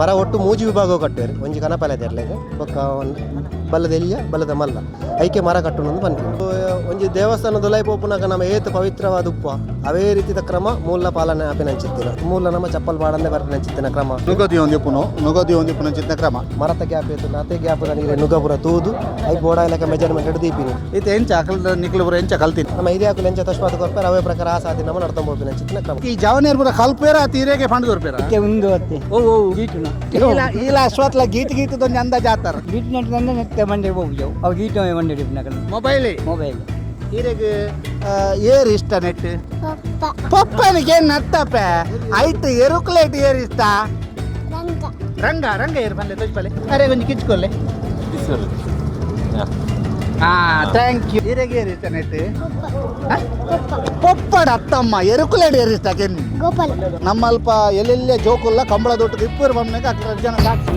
ಬರ ಒಟ್ಟು ಮೂಜಿ ವಿಭಾಗ ಕಟ್ಟುವೆರ್. ಒಂಜಿ ಕನಪಲೆ ತೆರ್ಲೆಗ್ ಬೊಕ್ಕ ಒಂದು ಬಲ್ಲದ ಎಲ್ಲಿಯ ಬಲ್ಲದ ಮಲ್ಲ. ಐಕೆ ಮರ ಕಟ್ಟುನೊಂದು ಬಂತು ಒಂಜಿ ದೇವಸ್ಥಾನದ ಲೈಪ್ ಪೋಪುನಾಗ ನಮ್ಮ ಏತ್ ಪವಿತ್ರವಾದ ಉಪ್ಪ. ಅವೇ ರೀತಿಯ ಕ್ರಮ ಮೂಲ ಪಾಲನೆ ಅಪಿನಂಚಿತ್ತಿನ ಮೂಲ ನಮ್ಮ ಚಪ್ಪಲ್ ಬಾಡಂದೆ ಬರ್ನಂಚಿತ್ತಿನ ಕ್ರಮ. ನುಗದಿ ಒಂದಿಪ್ಪುನು ನುಗದಿ ಒಂದಿಪ್ಪುನ ಚಿತ್ತಿನ ಕ್ರಮ. ಮರತ ಗ್ಯಾಪ್ ಇತ್ತು ನಾತೆ ಗ್ಯಾಪ್ ನೀರೆ ನುಗಪುರ ತೂದು ಐ ಬೋಡ ಇಲಕ ಮೆಜರ್ಮೆಂಟ್ ಹಿಡಿದು ದೀಪಿನಿ ಈತ ಎಂಚ ಅಕಲ್ ನಿಕ್ಲು ಬರ ಎಂಚ ಕಲ್ತಿ ನಮ್ಮ ಇದ್ಯಾಕು ಲೆಂಚ ತಶ್ಪಾತ ಕೊರ್ಪೇರ ಅವೇ ಪ್ರಕಾರ ಆ ಸಾಧಿ ನಮ್ಮ ನಡ್ತಂಬ ಹೋಪಿನಂಚಿತ್ತಿನ ಕ್ರಮ. ಈ ಜಾವನೇರ್ ಬರ ಕಲ್ಪೇರ ತೀರೆಗೆ ಫಂಡ್ ದೊರ್ಪೇರ? ಒಂದು ಅತ್ತೆ. ಓ ಓ ಗೀಟುನ. ಈಲ ಅಶ್ವತ್ ಲ ಗೀಟ್ ಗೀಟದೊಂದು ಅಂದಾಜ್ ಜಾತಾರ. ಗೀಟ್ ನೆಟ್ ನೆತ್ತೆ ಮಂಡೆ ಹೋಗ್ಯವು ಅವು ಗೀಟ್ ಮಂಡೆ ನಕಲ್ ಮೊಬೈಲ್? ಮೊಬೈಲ್. ಈರೆಗೆ ಏರ್ ಇಷ್ಟ ನೆಟ್ ಪಪ್ಪನಿಗೆ ಏನ್ ನತ್ತಪ್ಪ ಐಟ್ ಎರುಕ್ಲೇಟ್ ಏರ್ ಇಷ್ಟ? ರಂಗ. ರಂಗ ಏರ್ ಬಂದೆ ತೊಜ್ಪಲೆ ಅರೆ ಒಂದು ಕಿಚ್ಕೊಲ್ಲೆ ಹಾ ಥ್ಯಾಂಕ್ ಯು ಇರೆಗೆ ಏರ್ ಇಷ್ಟ ನೆಟ್ ಪೊಪ್ಪಡ ಅತ್ತಮ್ಮ ಎರುಕುಲೇಟ್ ಏರ್ ಇಷ್ಟ ಕೆನ್ನಿ ಗೋಪಾಲ್. ನಮ್ಮಲ್ಪ ಎಲ್ಲೆಲ್ಲೇ ಜೋಕುಲ್ಲ ಕಂಬಳ ದೊಡ್ಡ ಇಪ್ಪರು ಬಮ್ಮನೆಗೆ ಹತ್ತು ಜನ ಸಾಕ್ಷಿ.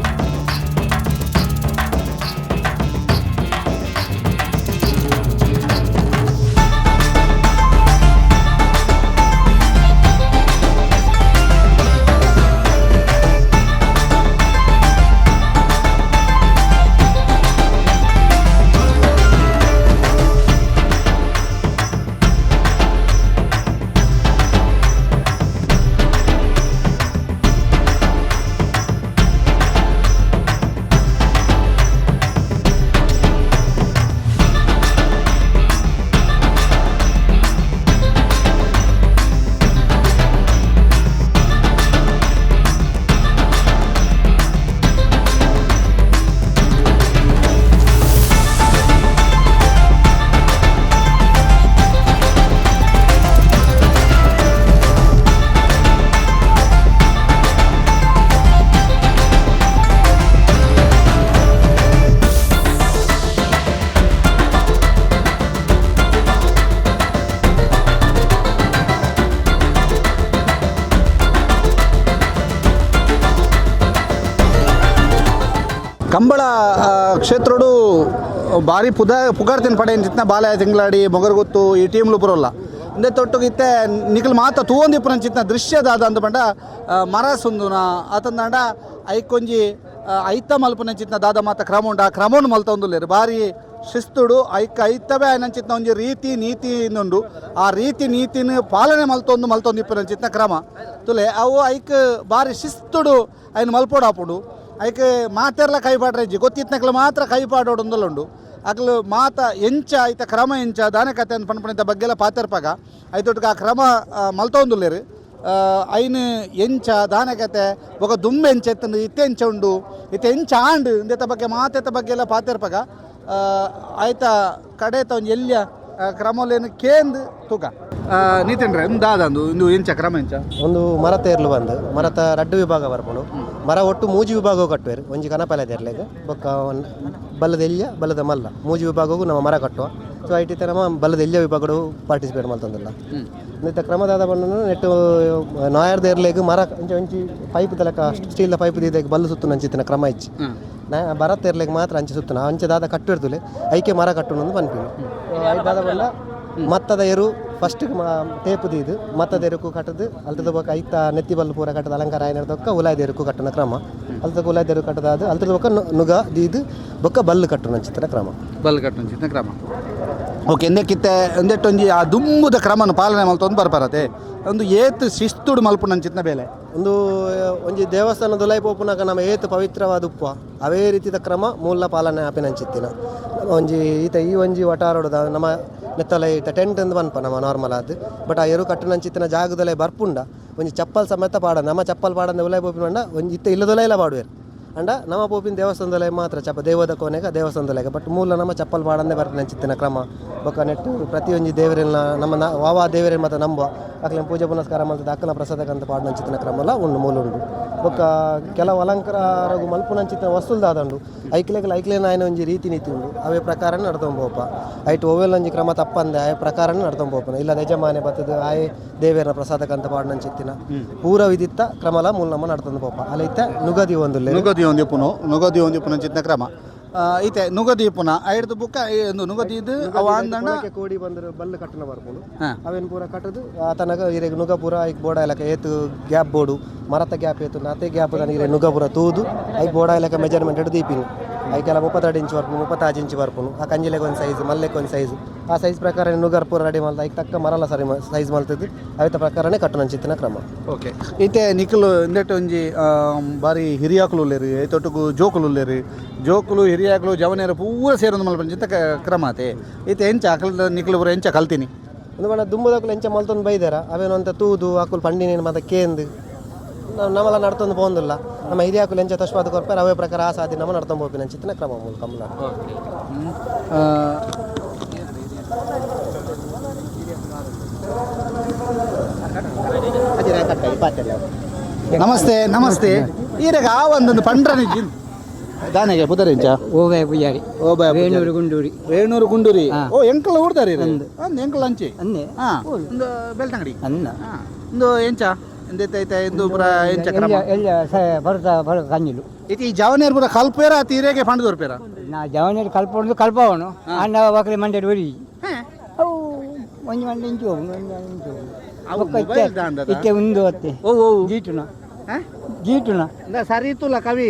ಕಂಬಳ ಕ್ಷೇತ್ರಡು ಭಾರಿ ಪುದ ಪುಗಾರ್ತಿನ ಪಡೆ ಅಂಚಿತ್ನ ಬಾಲಯ ತಿಂಗಳಾಡಿ ಮೊಗರ್ಗೊತ್ತು ಈ ಟೀಮ್ಲು ಬರೋಲ್ಲ. ಇಂದೆ ತೊಟ್ಟು ಇತ್ತೆ ನಿಖಲ್ ಮಾತ ತೂವೊಂದಿಪ್ಪು ದೃಶ್ಯದ ದೃಶ್ಯದಾದ ಅಂತ ಆ, ಮರ ಸುಂದುನ ಆತಂದಾಂಡ ಐಕೊಂಜಿ ಐತ ಮಲ್ಪನಂಚಿತ್ನ ದಾದ ಮಾತ ಕ್ರಮ ಉಂಡ ಆ ಕ್ರಮವನ್ನು ಮಲ್ತೊಂದುಲ್ಲೇರು ಭಾರಿ ಶಿಸ್ತುಡು ಐಕ ಐತವೇ ಆಯ್ನಂಚಿತ್ನ ಒಂಜಿ ರೀತಿ ನೀತಿ ಇನ್ನೊಂದು. ಆ ರೀತಿ ನೀತಿನ ಪಾಲನೆ ಮಲ್ತೊಂದು ಮಲ್ತೊಂದಿಪ್ಪನಂಚಿತ್ನ ಕ್ರಮ. ತುಲೆ ಅವು ಐಕ್ ಭಾರಿ ಶಿಸ್ತುಡು ಆಯ್ನ ಮಲ್ಪೋಡಾಪುಡು. ಐಕೆ ಮಾತೆರ್ಲ ಕೈಪಾಡ್ರೆ ಇಜ್ಜಿ ಗೊತ್ತಿತ್ನಕ್ಲು ಮಾತ್ರ ಕೈ ಪಾಡೋಡೊಂದಲ್ಲುಂಡು ಅಕ್ಲು ಮಾತ ಎಂಚ ಐತ ಕ್ರಮ ಎಂಚ ದಾನ ಕತೆ ಅಂತ ಪನ್ಪಣಿತ ಬಗ್ಗೆಲ್ಲ ಪಾತೆರ್ಪಾಗ. ಐತೊಟ್ಟಿಗೆ ಆ ಕ್ರಮ ಮಲ್ತೊಂದುಲ್ಲೇರು. ಐನ್ ಎಂಚ ದಾನ ಕತೆ ಬೊಕ ದುಂಬೆ ಎಂಚ ಎತ್ತಂದು ಇತ್ತೆ ಎಂಚ ಉಂಡು. ಇತ್ತೆ ಎಂಚ ಆಂಡ್ ಇಂದೆತ ಬಗ್ಗೆ ಮಾತೆತ್ತ ಬಗ್ಗೆ ಎಲ್ಲ ಪಾತೆರ್ಪಾಗ. ಆ, ಕಡೆ ಎಲ್ಯ ಆ, ಕ್ರಮಲೇನು ಕೇಂದ್ ತೂಕ. ನೀತೇನ್ರೆ ಒಂದು ದಾದಂದು ಇಂದು ಎಂಚ ಕ್ರಮ ಎಂಚ? ಒಂದು ಮರತ ಇರ್ಲು ಬಂದು. ಮರತ ರಡ್ಡು ವಿಭಾಗ ಬರ್ಪುಂಡು. ಮರ ಒಟ್ಟು ಮೂಜಿ ವಿಭಾಗ ಕಟ್ಟುವೆ ಒಂಜಿ ಕನಪಲೆ ತೆರ್ಲೆಗ್ ಬೊಕ್ಕ ಬಲ್ಲದ ಎಲ್ಲಿಯ ಬಲ್ಲದ ಮಲ್ಲ. ಮೂಜಿ ವಿಭಾಗಗೂ ನಮ್ಮ ಮರ ಕಟ್ಟುವ. ಸೊ ಐಟಿ ನಮ್ಮ ಬಲ್ಲದ ಎಲ್ಲ ವಿಭಾಗಡು ಪಾರ್ಟಿಸಿಪೇಟ್ ಮಾಡ್ತಂದಿಲ್ಲ. ಇಂಥ ಕ್ರಮದಾದ ಬಂದು ನೆಟ್ಟು ನಾಯರ್ದ ಇರ್ಲೆಗ್ ಮರ ಒಂಚ ಒಂಚಿ ಪೈಪ್ ತಲಕ ಸ್ಟೀಲ್ ಪೈಪ್ ಬಲ್ಲ ಬಲ್ಲು ಸುತ್ತು ನಂಚಿತ್ತಿನ ಕ್ರಮ ಇಚ್ಚಿ. ನಾ ಬರತ್ತ ಇರ್ಲೆಗ್ ಮಾತ್ರ ಅಂಚೆ ಸುತ್ತನ. ಅಂಚೆ ದಾದ ಕಟ್ಟು ಇರ್ತಲೆ. ಐಕೆ ಮರ ಕಟ್ಟು ಬಂದ್ಬಿಡಿ ದಾದ ಬಲ್ಲ ಮತ್ತದ ಎರು ಫಸ್ಟ್ ಟೇಪ್ ದೀದು ಮತ್ತ ದೇರುಕು ಕಟ್ಟದು ಅಲ್ತದ ಬಕ ಐತ ನೆತ್ತಿ ಬಲ್ಲು ಪೂರ ಕಟ್ಟದ ಅಲಂಕಾರ ಆಯ್ನದಕ್ಕ ಉಲಾಯ್ ದೇರುಕು ಕಟ್ಟನ ಕ್ರಮ. ಅಲ್ತದ ಉಲಾಯ್ದ ಕಟ್ಟದ ಕಟ್ಟದಾದ ಅಲ್ತದ ಬೊಕ್ಕ ನುಗ ದೀದು ಬೊಕ್ಕ ಬಲ್ಲು ಕಟ್ಟುನ ಚಿತ್ರ ಕ್ರಮ. ಬಲ್ಲು ಕಟ್ಟನ ಚಿತ್ರ ಕ್ರಮ. ಓಕೆ ಎಂದಕ್ಕಿತ್ತೆ ಒಂದೆಟ್ಟೊಂಜಿ ಆ ದುಂಬುದ ಕ್ರಮನ ಪಾಲನೆ ಮಲ್ತೊಂದು ಬರ್ಬರತೆ ಒಂದು ಏತ್ ಶಿಸ್ತುಡು ಚಿತ್ರ ಬೇಲೆ. ಒಂದು ಒಂಜಿ ದೇವಸ್ಥಾನದ ಲೈ ಪೋಪುನಾಗ ನಮ್ಮ ಏತ್ ಪವಿತ್ರವಾದ ಉಪ್ಪ. ಅವೇ ರೀತಿದ ಕ್ರಮ ಮೂಲ ಪಾಲನೆ ಆಪಿನಂಚಿತ್ತಿನ ಒಂಜಿ ಈತ ಈ ಒಂಜಿ ವಟಾರಡು ನಮ್ಮ ನೆತ್ತಲ ಈತ ಟೆಂಟ್ ಎಂದು ಬನ್ಪ ನಮ್ಮ ನಾರ್ಮಲ್ ಆದ್. ಬಟ್ ಆ ಎರು ಕಟ್ಟುನಂಚಿತ್ತಿನ ಜಾಗದಲ್ಲೇ ಬರ್ಪುಂಡ. ಒಂಜಿ ಚಪ್ಪಲ್ ಸಮೇತ ಪಾಡ ನಮ್ಮ ಚಪ್ಪಲ್ ಪಾಡಂದ ಉಲೈ ಪೋಪಿನ ಮಂಡ ಒಂಜಿ ಇತ್ತ ಇಲ್ಲದೊಲೆ ಇಲ್ಲ ಪಾಡುವೆ ಅಂಡ ನಮ್ಮ ಪೋಪಿನ ದೇವಸ್ಥಾನದಲ್ಲೇ ಮಾತ್ರ ಚಪ್ಪ ದೇವದ ಕೋನೆಗ ದೇವಸ್ಥಾನದಲ್ಲೇ ಬಟ್ ಮೂಲ ನಮ್ಮ ಚಪ್ಪಲ್ ಪಾಡಂದೆ ಚಿತ್ತಿನ ಕ್ರಮ. ಬೊಕ್ಕ ನೆಟ್ಟು ಪ್ರತಿಯೊಂಜಿ ದೇವರಿನ ನಮ್ಮ ವಾವಾ ದೇವರಿನ ಮಾತ್ರ ನಂಬುವ. ಅಕ್ಲೇನು ಪೂಜೆ ಪುನಸ್ಕಾರ ಮಾಡ್ತದೆ, ಅಕ್ಕನ ಪ್ರಸಾದಕ್ಕಂತ ಪಾಡ್ನಂಚಿತ್ತಿನ ಕ್ರಮ ಕ್ರಮಲ್ಲ ಉಂಡು ಮೂಲ ಉಂಡು ಬೊಕ್ಕ ಕೆಲವು ಅಲಂಕಾರಗು ಮಲ್ಪುನಂಚಿತ್ತಿನ ವಸ್ತುಲ್ದಾದಂಡು ಐಕ್ಲೆಗಲ ಐಕ್ಲೇನ ಆಯ್ನ ಒಂಜಿ ರೀತಿ ನೀತಿ ಉಂಡು ಅವೇ ಪ್ರಕಾರ ನಡ್ತೊಂಬೋಪ ಐಟ್ ಓವೆಲ್ ಒಂಜಿ ಕ್ರಮ ತಪ್ಪಂದೆ ಆಯ ಪ್ರಕಾರ ನಡ್ತೊಂಬೋಪನ ಇಲ್ಲ ಯಜಮಾನೆ ಬತ್ತದ ಪ್ರಸಾದ ದೇವರ ಪ್ರಸಾದಕ್ಕಂತ ಪಾಡ್ನಂಚಿತ್ತಿನ ಪೂರ ವಿದಿತ್ತ ಕ್ರಮಲ ಮೂಲ ನಮ್ಮ ನಡ್ತೊಂದು ಪೋಪ ಅಲ್ಲೈತೆ ನುಗದಿ ಒಂದು ನುಗದಿ ಒಂದು ನುಗದಿ ಒಂದಿಪ್ಪುನಂಚಿತ್ನ ಕ್ರಮ. ಈತೆ ನುಗದೀಪುನ ಐಡ್ದು ಬುಕ್ಕ ಒಂದು ನುಗದೀದು ಅವ ಅಂದಣ್ಣ ಕೋಡಿ ಬಂದ್ರೆ ಬಲ್ಲು ಕಟ್ಟನ ಬರ್ಬೋದು ಅವೇನ್ ಪೂರ ಕಟ್ಟದು ಆತನಗ ಇರೆಗ್ ನುಗಪುರ ಐಕ್ ಬೋಡ ಇಲಕ ಏತು ಗ್ಯಾಪ್ ಬೋಡು ಮರತ ಗ್ಯಾಪ್ ಏತು ನಾತೆ ಗ್ಯಾಪ್ ನನಗೆ ನುಗಪುರ ನುಗ ಪೂರ ತೂದು ಐಕ್ ಬೋಡ ಇಲಕ ಮೆಜರ್ಮೆಂಟ್ ಹಿಡಿದು ದೀಪಿನಿ. ಐಕೆಲ್ಲ ಮುಪ್ಪತ್ತೆರಡು ಇಂಚ್ ಬರ್ಪು ಮುಪ್ಪತ್ತಾರು ಇಂಚ್ ಬರ್ಪುನು ಆ ಕಂಜಿಲೆಗೆ ಒಂದು ಸೈಜ್ ಮಲ್ಲೆಗೆ ಒಂದು ಸೈಜ್ ಆ ಸೈಜ್ ಪ್ರಕಾರ ನುಗರ್ ಪೂರ ರೆಡಿ ಮಲ್ತ ಐಕ್ ತಕ್ಕ ಮರಲ್ಲ ಸರಿ ಸೈಜ್ ಮಲ್ತದ್ದು. ಅವಿತ ಪ್ರಕಾರನೇ ಕಟ್ಟುನ ಚಿತ್ತಿನ ಕ್ರಮ. ಓಕೆ. ಇತ್ತೆ ನಿಖಲು ಇಂದೆಟ್ಟು ಒಂಜಿ ಆ, ಬಾರಿ ಹಿರಿಯಾಕಲು ಉಲ್ಲೇರಿ ಐತೊಟ್ಟುಗು ಜೋಕುಲು ಉಲ್ಲೇರಿ ಜೋಕುಲು ಹಿರಿಯಾಕಲು ಜವನೇರ ಪೂರ ಸೇರೊಂದು ಮಲ್ಪನ ಚಿತ್ತ ಕ- ಕ್ರಮ ಆತೆ ಇತ್ತೆ ಎಂಚ ಅಕಲ್ ನಿಖಲು ಪೂರ ಎಂಚ ಕಲ್ತೀನಿ. ಒಂದು ಬಣ್ಣ ದುಂಬದಕ್ಕಲು ಎಂಚ ಮಲ್ತೊಂದು ಬೈದಾರ. ಅವೇನು ಅಂತ ತೂದು ಆಕುಲು ಪಂಡಿನೇನು ಮತ್ತೆ ಕೇಂದು. ನಾವು ನಮ್ಮೆಲ್ಲ ನಡ್ತೊಂದು ಪೋಂದಿಲ್ಲ ನಮ್ಮ ಹಿರಿಯ ಅಕ್ಕುಲ್ ಎಂಚ ತಶ್ವಾದ ಕೊರ್ಪೇರ ಅವೇ ಪ್ರಕಾರ ಆ ಸಾಧಿ ನಮ್ಮ ನಡ್ತೊಂದು ಹೋಗ್ತೀನಿ ನಂಚಿತ್ತಿನ ಕ್ರಮ ಮೂಲಕ ಕಮಲ ನಮಸ್ತೆ ನಮಸ್ತೆ. ಈರಗ ಆ ಒಂದೊಂದು ಪಂಡ್ರನಿ ದಾನೆಗೆ ಬುದರಿಂಚ ಓಬಾಯ ಪೂಜಾರಿ. ಓಬಾಯ ಬಾಯ್ ವೇಣೂರು ಗುಂಡೂರಿ. ರೇಣೂರು ಗುಂಡೂರಿ. ಓ ಎಂಕಲ್ ಊಡ್ದಾರಿ ಒಂದು ಎಂಕಲ್ ಅಂಚೆ. ಅಂದೆ. ಹಾ. ಒಂದು ಬೆಳ್ತಂಗಡಿ. ಅನ್ನ ಒಂದು ಎಂಚ? ಎಂದೈತೆ ಎಂದು ಪುರ ಎಂಚ ಕ್ರಮ ಎಲ್ಲ ಎಲ್ಲ ಸ ಬರ್ತಾ ಬರ ಕಂಜಿಲು ಇತಿ ಈ ಜವನೇರ್ ಪುರ ಕಲ್ಪೇರ ತೀರೆಗೆ ನಾ ಜವನೇರಿ ಕಲ್ಪವನು ಅಣ್ಣ ಒರಿ ಅವು ಒಂಜಿ ಇಂಚು? ಇತ್ತೆ ಉಂದು ಅತ್ತೆ ಓ ಓ ಗೀಟುನ ಹಾ? ಗೀಟುನ ಇಂದ ಸರಿ ಕವಿ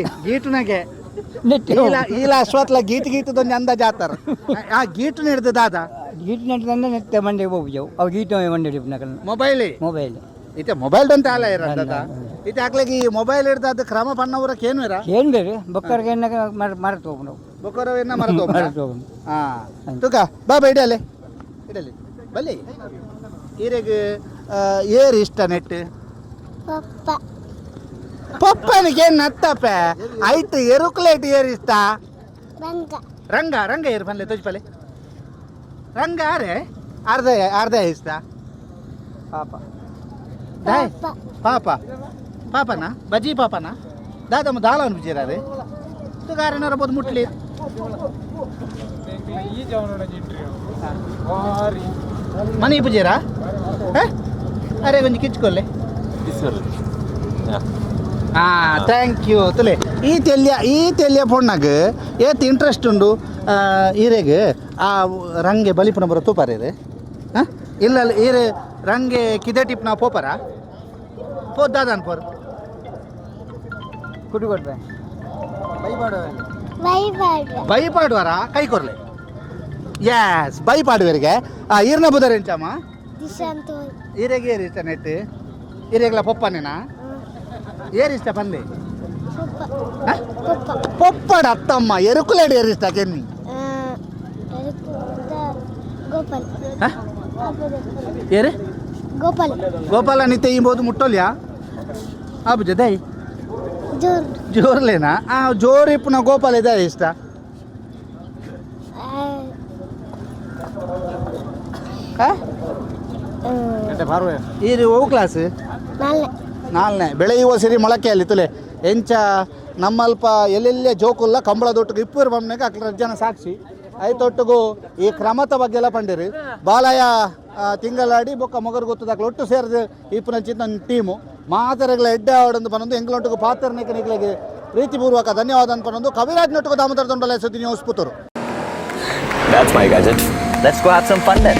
ಈಲ ಅಶ್ವತ್ಲ ಗೀಟ್ ಗೀಟದೊಂದು ಅಂದ ಜಾತಾರ ಆ ಗೀಟು ಹಿಡ್ದು ದಾದ ಗೀಟು ನೆತ್ತೆ ಮಂಡ್ಯ ಅವು ಗೀಟು ಮಂಡ್ಯ ನಕಲ್ ಮೊಬೈಲ್ ಮೊಬೈಲ್ ಇತ್ತೆ ಮೊಬೈಲ್ ಅಂತ ಅಲ್ಲ ಇರೋದ ಇತ್ತೆ ಹಾಕ್ಲಿಕ್ಕೆ ಈ ಮೊಬೈಲ್ ಹಿಡ್ದ ಕ್ರಮ ಪಣ್ಣವರಕ್ಕೆ ಏನು ಇರ? ಏನು ಬೇರೆ ಬೊಕ್ಕರ್ಗೆ ಏನ ಮರೆತು ಹೋಗ್ಬಿಡು. ನಾವು ಬೊಕ್ಕರವೇನ ಮರೆತು ಮರತು ಹೋಗು ಹಾ. ತುಕ ಬಾ ಬಾ ಇಡಲೆ ಇಡಲಿ ಬಲ್ಲಿ ಈರೆಗೆ ಏರ್ ಇಷ್ಟ ನೆಟ್ ಪಪ್ಪನಿಗೆ ಏನು ನತ್ತಪ್ಪ? ಐಟ್ ಎರುಕ್ಲೇಟ್ ಏರ್ ಇಷ್ಟ? ರಂಗ. ರಂಗ ಏರ್ ಬಂದ್ಲೆ ತುಜ್ಪಲ್ಲೆ ರಂಗ ಆರೆ ಅರ್ಧ ಅರ್ಧ ಇಷ್ಟ. ಪಾಪ. ದಾಯ್. ಪಾಪ. ಪಾಪನ? ಬಜಿ ಪಾಪನ? ದಾದಮ್ಮ ದಾಲ ಬಿಜಿರಾರೆ ತುಗಾರನರ ಬೋದು ಮುಟ್ಲಿ. ಮನೆ ಪೂಜೆರಾ ಅರೆ ಕೊಂಚ ಕಿಚ್ಕೊಲ್ಲೆ ಹಾ ಥ್ಯಾಂಕ್ ಯು ತುಲೆ ಈ ತೆಲ್ಯ ಈ ತೆಲ್ಯ ಪೊಣ್ಣಗ ಏತ್ ಇಂಟ್ರೆಸ್ಟ್ ಉಂಡು ಈರೆಗೆ ಆ ರಂಗೆ ಬಲಿಪುನ ಬರೋ ತೂಪಾರೆ ಹಾ? ಇಲ್ಲ, ಈರೆ ರಂಗೆ ಕಿದೆ ಟಿಪ್ ನಾ ಪೋಪರ? ಪೋದ್ದಾದನ್ ಪೋರ್. ಕುಟ್ಟು ಕೊಡ್ಬೆ ಬೈಪಾಡುವರ ಕೈ ಕೊರ್ಲೆ. ಯಸ್ ಬೈಪಾಡುವರಿಗೆ ಆ ಈರ್ನ ಬುದರ ಎಂಚಮ್ಮ ಈರೆಗೆ ಏರ್ ಇಷ್ಟ ನೆಟ್ ಈರೆಗ್ಲ ಪೊಪ್ಪನೇನಾ? ಏರ್ ಇಷ್ಟ ಪಂದೆ? ಪೊಪ್ಪಡ ಅತ್ತಮ್ಮ ಎರುಕುಲೇಡಿ ಏರ್ ಇಷ್ಟ ಕೆನ್ನಿ? ಗೋಪಾಲ್. ಹ? ಏರೆ? ಗೋಪಾಲ್. ಗೋಪಾಲ ನಿತ್ಯ ಇಂಬೋದು ಮುಟ್ಟೋಲ್ಯಾ? ಬುಜ ದೈ ಜೋರ್. ಜೋರ್ಲೇನಾ? ಆ ಜೋರಿಪ್ಪುನ ಗೋಪಾಲ ಇದೆ ಇಷ್ಟ? ಈರಿ ಓ ಕ್ಲಾಸ್ ನಾಲ್ನೆ. ನಾಲ್ನೇ. ಬೆಳೆಯುವ ಸಿರಿ ಮೊಳಕೆಯಲ್ಲಿ ತುಲೆ. ಎಂಚ ನಮ್ಮಲ್ಪ ಎಲ್ಲೆಲ್ಲೇ ಜೋಕುಲ್ಲ ಕಂಬಳ ದೊಟ್ಟಿಗೆ ಇಪ್ಪರು ಬಮ್ಮನೆಗೆ ಅಕ್ಕ ಜನ ಸಾಕ್ಷಿ. ಐತೊಟ್ಟಿಗೂ ಈ ಕ್ರಮದ ಬಗ್ಗೆ ಎಲ್ಲ ಪಂಡಿರಿ. ಬಾಲಯ ತಿಂಗಳಾಡಿ ಬೊಕ್ಕ ಮೊಗರು ಗೊತ್ತದಾಕ್ಲ ಒಟ್ಟು ಸೇರಿದ ಇಪ್ಪನ ನನ್ನ ಟೀಮು. ಮಾತರೆಗಳ ಎಡ್ಡೆ ಅವಡೊಂದು ಬಂದು ಎಂಗ್ಲೊಟ್ಟಿಗೂ ಪಾತ್ರ ನಿಖನಿಗಳಿಗೆ ಪ್ರೀತಿಪೂರ್ವಕ ಧನ್ಯವಾದ ಅಂತ ಪನ್ನೊಂದು ಕವಿರಾಜ್ ನೊಟ್ಟಿಗೂ ದಾಮೋದರ ದೊಂಡಲ ಸುದ್ದಿ news Puttur. That's my gadget. Let's go have some fun then.